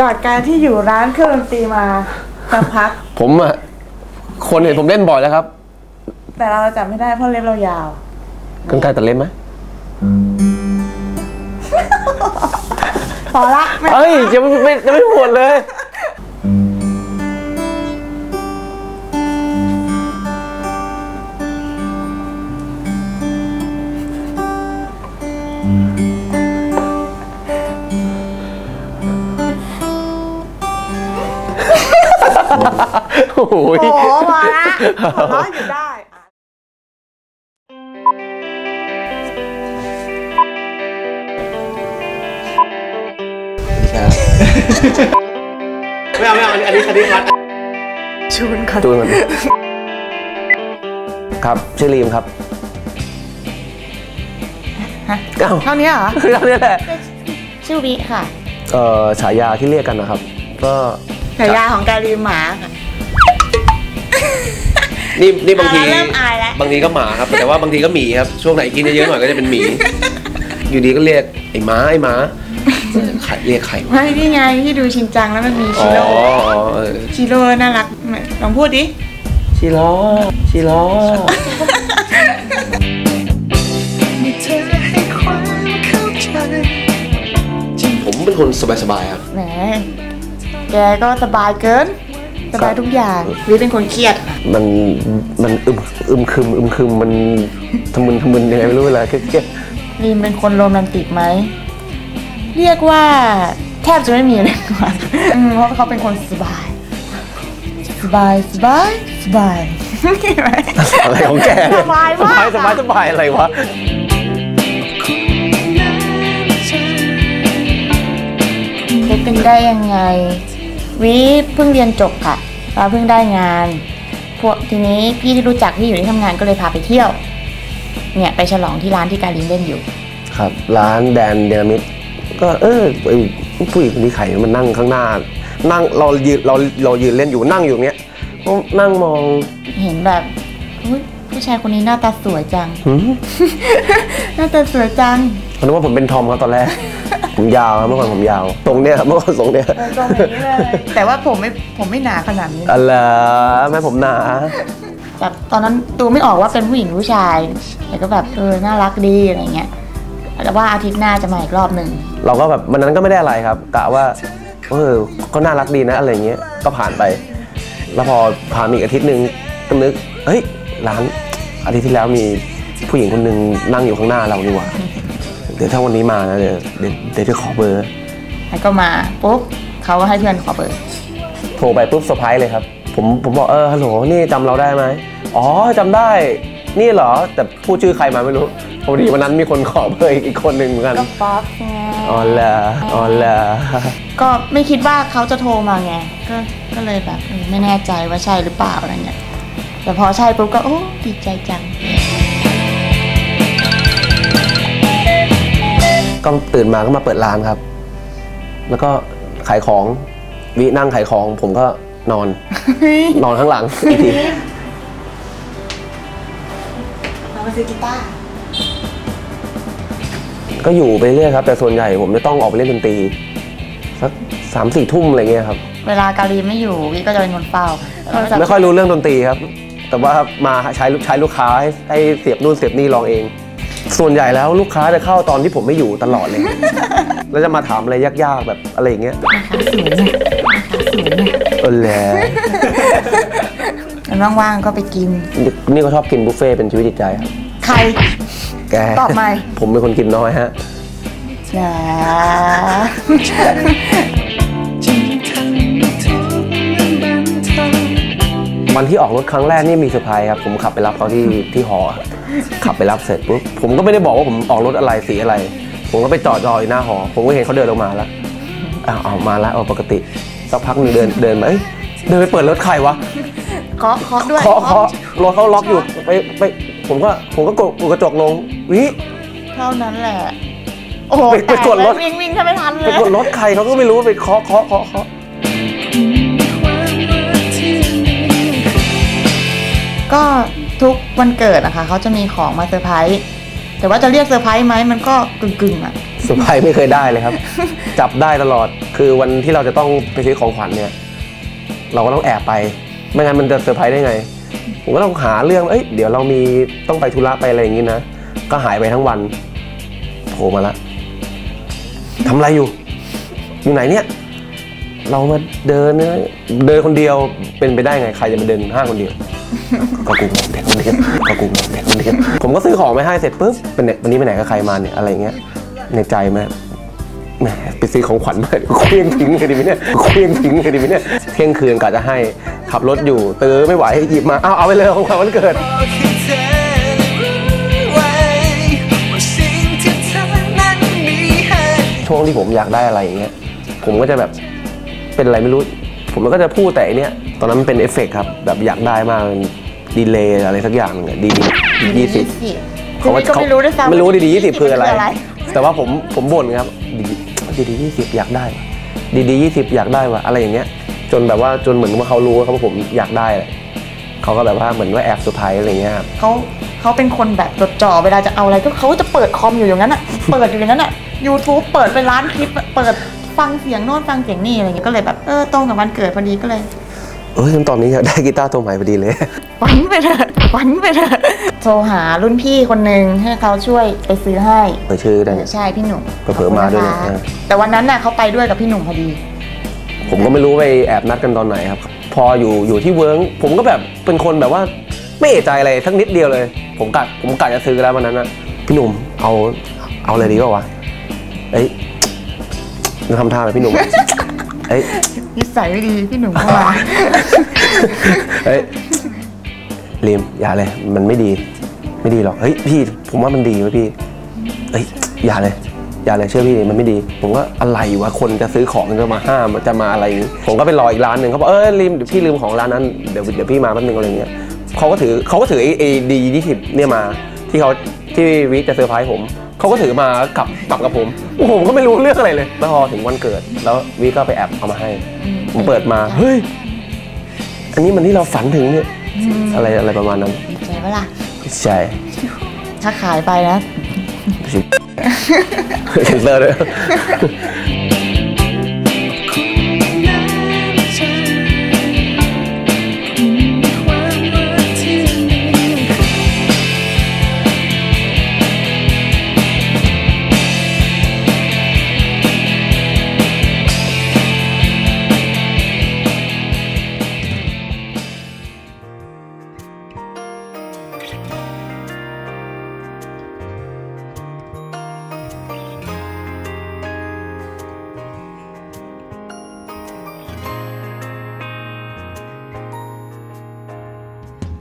จากการที่อยู่ร้านเครื่องดนตรีมาสักพัก ผมอะคนเห็นผมเล่นบ่อยแล้วครับ แต่เราจับไม่ได้เพราะเล็บเรายาวกันไกลตัดเล็บไหมพอละไม่เอ้ยจะไม่ไม่จะไม่หมดเลย โอ้โหโอ้โหพอละหัวเราะอยู่ได้ไม่เอาไม่เอาอันนี้อันนี้อันนี้คัดชูนก่อนตูนก่อนครับชื่อรีมครับเอ้าเท่านี้เหรอคือเท่านี้แหละชื่อวิค่ะ เอ่อฉายาที่เรียกกันนะครับ ก็ฉายาของการีหมาค่ะ นี่นี่บางทีอะเริ่มอายแล้ว บางทีก็หมาครับ แต่ว่าบางทีก็หมีครับ ช่วงไหนกินเยอะๆหน่อยก็จะเป็นหมี อยู่ดีก็เรียกไอ้หม้าไอ้หม้าใครเรียกใครวะไม่นี่ไงที่ดูชินจังแล้วมันมีอ๋ชิอโร่อ๋อเออชิโร่น่ารักลองพูดดิ ชิล้อชิล้อผมเป็นคนสบายๆครับ แหม แกก็สบายเกิน สบายทุกอย่างวิเป็นคนเครียดค่ะมันมันอึมอึมครึมอึมครึมมันทะมึนทะมึนยังไงไม่รู้เวลาเครียดรีมเป็นคนโรแมนติกไหมเรียกว่าแทบจะไม่มีเลยกว่าอืมเพราะเขาเป็นคนสบาย สบายสบายสบายเห็นไหมๆอะไรของแกเนี่สบายมากสบายสบายอะไรวะเล็กเป็นได้ยังไง วิเพิ่งเรียนจบค่ะเราเพิ่งได้งาน พวกทีนี้พี่ที่รู้จักที่อยู่ที่ทำงานก็เลยพาไปเที่ยว เนี่ยไปฉลองที่ร้านที่การลินเล่นอยู่ ครับ ร้านแดนเดนามิดก็เออไอ้ผู้หญิงคนนี้ใครมันนั่งข้างหน้า นั่งเรายืนเราเรายืนเล่นอยู่นั่งอยู่เนี้ยก็นั่งมองเห็นแบบอุ๊ยผู้ชายคนนี้หน้าตาสวยจังหืมหน้าตาสวยจังผม นึกว่าผมเป็นทอมครับตอนแรก ผมยาวครับเมื่อก่อนผมยาว ตรงเนี้ยครับเมื่อก่อนทรงเนี้ยตรงนี้เลย แต่ว่าผมไม่ผมไม่หนาขนาดนี้อะไรแม่ผมหนาแบบตอนนั้นดูไม่ออกว่าเป็นผู้หญิงหรือผู้ชายแต่ก็แบบเออน่ารักดีอะไรเงี้ยแต่ว่าอาทิตย์หน้าจะมาอีกรอบหนึ่งเราก็แบบวันนั้นก็ไม่ได้อะไรครับกะว่าเออก็น่ารักดีนะอะไรเงี้ยก็ผ่านไป แล้วพอผ่านมาอีกอาทิตย์หนึ่งก็นึกเฮ้ยร้านอาทิตย์ที่แล้วมีผู้หญิงคนหนึ่งนั่งอยู่ข้างหน้าเราดีกว่าเดี๋ยวถ้าวันนี้มานะเดี๋ยวเดี๋ยวเดี๋ยวจะขอเบอร์ แล้วก็มาปุ๊บเขาก็ให้เพื่อนขอเบอร์ โทรไปปุ๊บเซอร์ไพรส์เลยครับ ผมผมบอกเออฮัลโหลนี่จำเราได้ไหมอ๋อจำได้ นี่เหรอ แต่พูดชื่อใครมาไม่รู้พอดีวันนั้นมีคนขอเบอร์อีกคนหนึ่งเหมือนกันก็ป๊อปไงอ๋อเหรออ๋อเหรอก็ไม่คิดว่าเขาจะโทรมาไงก็ก็เลยแบบเออไม่แน่ใจว่าใช่หรือเปล่าอะไรเงี้ยแต่พอใช่ปุ๊บก็โอ้ดีใจจัง ก็ตื่นมาก็มาเปิดร้านครับ แล้วก็ขายของวินั่งขายของ ผมก็นอน นอนข้างหลังอีกทีเรามาซื้อกีตาร์ก็อยู่ไปเรื่อยครับ แต่ส่วนใหญ่ผมจะต้องออกไปเล่นดนตรีสักสามสี่ทุ่มอะไรเงี้ยครับ เวลาเกาหลีไม่อยู่วิก็จะเป็นคนเฝ้าโทรศัพท์ไม่ค่อยรู้เรื่องดนตรีครับ แต่ว่ามาใช้ใช้ลูกค้าให้ให้เสียบนู่นเสียบนี่ลองเอง ส่วนใหญ่แล้วลูกค้าจะเข้าตอนที่ผมไม่อยู่ตลอดเลย แล้วจะมาถามอะไรยากๆแบบอะไรอย่างเงี้ยราคาสวยเนี่ยราคาสวยเนี่ยเออแหละแล้วว่างๆก็ไปกิน นี่ก็ชอบกินบุฟเฟ่ต์เป็นชีวิตจิตใจครับ ใคร แกตอบมาผมเป็นคนกินน้อยฮะนะวันที่ออกรถครั้งแรกนี่มีเซอร์ไพรส์ครับ ผมขับไปรับเขาที่ที่หอครับ ขับไปรับเสร็จปุ๊บผมก็ไม่ได้บอกว่าผมออกรถอะไรสีอะไร ผมก็ไปจอดรออยู่หน้าหอ ผมก็เห็นเขาเดินลงมาแล้วอ้าวเอามาแล้วเอาปกติสักพักหนึงเดินเดินมาเอ้ยเดินไปเปิดรถใครวะเคาะเคาะด้วยเคาะเคาะรถเขาล็อกอยู่ไปไปผมก็ผมก็กดกดกระจกลงวิเท่านั้นแหละโอ้โหไปไปกดรถแตแล้ววิ่งวิ่งแทบไม่ทันเลไปยกดรถใครเขาก็ไม่รู้ไปเคาะเคาะเคาะเคาะ วันเกิดนะคะเขาจะมีของมาเซอร์ไพรส์แต่ว่าจะเรียกเซอร์ไพรส์ไหมมันก็กึ่งๆอะเซอร์ไพรส์ไม่เคยได้เลยครับ จับได้ตลอดคือวันที่เราจะต้องไปซื้อของขวัญเนี่ย เราก็ต้องแอบไป ไม่งั้นมันจะเซอร์ไพรส์ได้ไง ผมก็ต้องหาเรื่องเอ้ยเดี๋ยวเรามีต้องไปธุระไปอะไรอย่างงี้นะก็หายไปทั้งวันโผล่มาละทำอะไรอยู่ อยู่ไหนเนี่ยเรามาเดินนะเดินคนเดียวเป็นไปได้ไงใครจะมาเดินห้างคนเดียว ก็กูเด็กคนเดียวก็กูเด็กคนเดียวผมก็ซื้อของไปให้เสร็จปุ๊บเป็นเนี่ยวันนี้ไปไหนกับใครมาเนี่ยอะไรเงี้ยในใจแม่แหมไปซื้อของขวัญมาเคลี้ยงทิ้งเลยดีไหมเนี่ยเคลี้ยงทิ้งเลยดีไหมเนี่ยเที่ยงคืนกะจะให้ขับรถอยู่เตื้อไม่ไหวหยิบมาเอาเอาไปเลยของขวัญวันเกิดช่วงที่ผมอยากได้อะไรอย่างเงี้ยผมก็จะแบบเป็นอะไรไม่รู้ ผมก็จะพูดแต่อันเนี้ย ตอนนั้นมันเป็นเอฟเฟกต์ครับ แบบอยากได้มากดีเลย์อะไรสักอย่างหนึงอะดีดียี่สิบเขาก็ไม่รู้ด้วยซ้ำไม่รู้ดีดียี่สิบคืออะไรมันคืออะไรแต่ว่าผมผมบ่นครับดีดีดียี่สิบอยากได้ว่ะดีดียี่สิบอยากได้ว่ะอะไรอย่างเงี้ย จนแบบว่าจนเหมือนว่าเขารู้ครับว่าผมอยากได้แหละเขาก็แบบว่าเหมือนว่าแอบเซอร์ไพรส์อะไรเงี้ยครับเขาเขาเป็นคนแบบจดจ่อเวลาจะเอาอะไรก็เขาจะเปิดคอมอยู่อย่างนั้นอะเปิดอยู่อย่างนั้นอะ YouTube เปิดเป็นร้านคลิปอะเปิดฟังเสียงโน้นฟังเสียงนี่อะไรเงี้ยก็เลยแบบเออตรงกับวันเกิดพอดีก็เลย เอ้ยตอนนี้อยากได้กีตาร์ตัวใหม่พอดีเลย ฝันไปเถอะฝันไปเถอะโทรหารุ่นพี่คนหนึ่งให้เขาช่วยไปซื้อให้เปิดชื่อได้เนี่ย ใช่พี่หนุ่มเผลอๆมาด้วยเนี่ยขอบคุณเออนะคะแต่วันนั้นน่ะเขาไปด้วยกับพี่หนุ่มพอดี ผมก็ไม่รู้ไปแอบนัดกันตอนไหนครับ พออยู่อยู่ที่เวิร์กผมก็แบบเป็นคนแบบว่าไม่เอะใจอะไรสักนิดเดียวเลย ผมกะผมกะจะซื้อแล้ววันนั้นนะพี่หนุ่มเอาเอาเลยดีกว่าวะเอ้ยนึกทำท่าไหมพี่หนุ่ม เอ้ยนิสัยไม่ดีพี่หนุ่มเข้ามาเฮ้ยลิมอย่าเลย มันไม่ดี ไม่ดีหรอกเฮ้ยพี่ผมว่ามันดีเว้ยพี่เฮ้ยอย่าเลยอย่าเลยเชื่อพี่มันไม่ดี ผมก็อะไรวะคนจะซื้อของจะมาห้ามจะมาอะไรอย่างงี้ผมก็ไปรออีกร้านหนึ่งเขาบอกเออลิมเดี๋ยวพี่ลืมของร้านนั้นเดี๋ยวเดี๋ยวพี่มาแป๊บนึงอะไรเงี้ยเขาก็ถือเขาก็ถือไอ้ไอ้ดียี่สิบเนี่ยมา ที่เขาที่วิจะเซอร์ไพรส์ผม เขาก็ถือมากลับกลับกับผมโอ้โหผมก็ไม่รู้เรื่องอะไรเลยแล้วพอถึงวันเกิด แล้ววิก็ไปแอบเอามาให้ ผมเปิดมาเฮ้ยอันนี้มันที่เราฝันถึงเนี่ยอะไรอะไรประมาณนั้นดีใจปะล่ะใช่ถ้าขายไปนะ เซ็นเซอร์ด้วย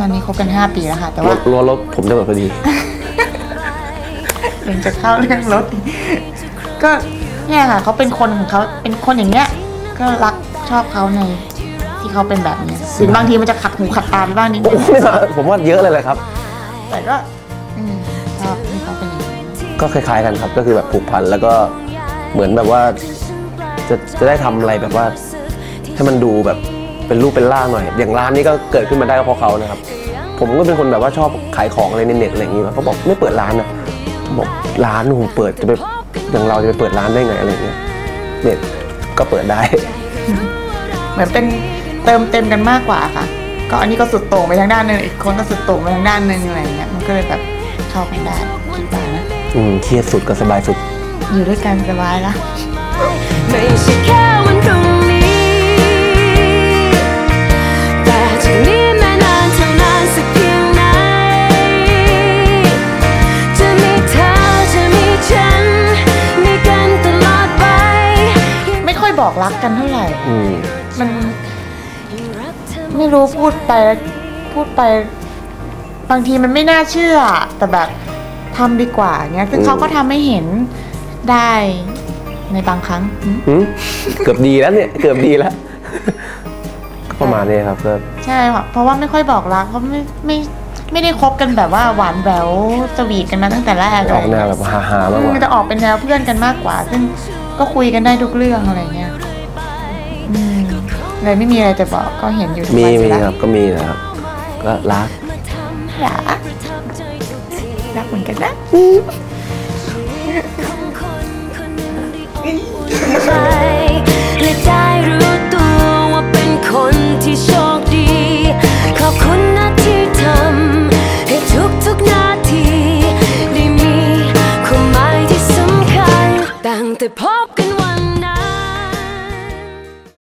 ตอนนี้คบกัน 5 ปีแล้วค่ะ แต่รว่าถรัวรถผมจะหมดพอดียังจะเข้าเรื่องรถอีกก็เนี่ยค่ะเขาเป็นคนของเขาเป็นคนอย่างเงี้ย ก็รักชอบเขาในที่เขาเป็นแบบนี้ถึงบางทีมันจะขัดหูขัดตาไปบ้างนิดนึงผมว่าเยอะเลยแหละครับ แต่ก็อืมชอบที่เขาเป็นอย่างนี้ก็คล้ายๆกันครับ ก็คือแบบผูกพันแล้วก็เหมือนแบบว่าจะจะได้ทำอะไรแบบว่า ให้มันดูแบบ เป็นรูปเป็นร่างหน่อย อย่างร้านนี้ก็เกิดขึ้นมาได้ก็เพราะเขานะครับ ผมก็เป็นคนแบบว่าชอบขายของอะไรในเน็ตอะไรอย่างงี้เขาบอกไม่เปิดร้านนะผมบอกร้านผมเปิดจะไปอย่างเราจะไปเปิดร้านได้ไงอะไรอย่างเงี้ยเน็ตก็เปิดได้ เหมือนเป็นเติมเต็มกันมากกว่าค่ะ ก็อันนี้ก็สุดโต่งไปทางด้านหนึ่งอีกคนก็สุดโต่งไปทางด้านหนึ่งอะไรอย่างเงี้ยมันก็เลยแบบเข้ากันได้คิดว่านะอืมเครียดสุดกับสบายสุด อยู่ด้วยกันสบายละ บอกรักกันเท่าไหร่ อืมมันไม่รู้พูดไปพูดไป บางทีมันไม่น่าเชื่อ แต่แบบทำดีกว่าเงี้ยซึ่งอืมเขาก็ทำให้เห็นได้ในบางครั้งอืมหืมเกือบดีแล้วเนี่ย เกือบดีแล้ว ก็ประมาณนี้ครับก็ใช่ค่ะเพราะว่าไม่ค่อยบอกรักเพราะไม่ไม่ไม่ได้คบกันแบบว่าหวานแหววสวีทกันมาตั้งแต่แรกออกแนวแบบฮาๆมากกมันว่าจะออกเป็นแนวเพื่อนกันมากกว่า ซึ่ง ก็คุยกันได้ทุกเรื่องอะไรเงี้ยอืมเลยไม่มีอะไรจะบอกก็เห็นอยู่ทุกมีวันมีอยู่แล้วครับก็มีนะครับ ก็รักรักรักเหมือนกันนะใจและ